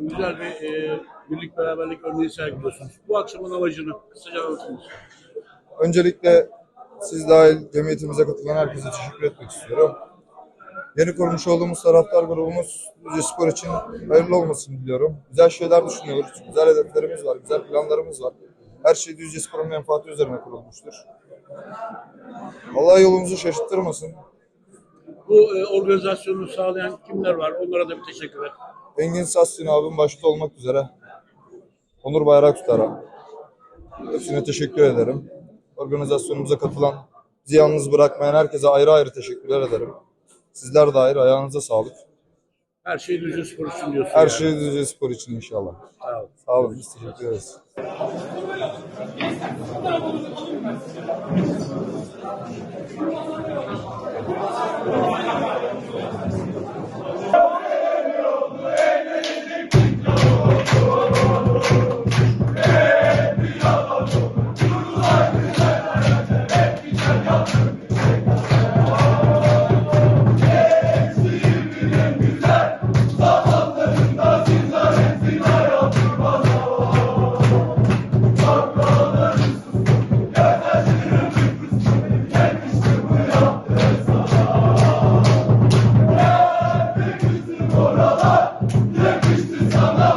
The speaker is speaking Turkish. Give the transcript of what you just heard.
Güzel bir e, birlik beraberlik örneği sergiliyorsunuz. Bu akşamın amacını kısaca anlatınız. Öncelikle siz dahil cemiyetimize katılan herkese teşekkür etmek istiyorum. Yeni kurmuş olduğumuz taraftar grubumuz Düzce Spor için hayırlı olmasını diliyorum. Güzel şeyler düşünüyoruz, güzel hedeflerimiz var, güzel planlarımız var. Her şey Düzce Spor'un menfaati üzerine kurulmuştur. Allah yolumuzu şaşırttırmasın. Bu e, organizasyonu sağlayan kimler var? Onlara da bir teşekkürler. Engin Sassin abim başta olmak üzere. Onur Bayraktutar'a. Hepsine teşekkür ederim. Organizasyonumuza katılan, bizi yalnız bırakmayan herkese ayrı ayrı teşekkürler ederim. Sizler de ayrı, ayağınıza sağlık. Her şey Düzce Spor için diyorsun. Her yani. şey Düzce Spor için inşallah. Sağ olun. Sağ olun, biz teşekkür ederiz. yakıştı sana.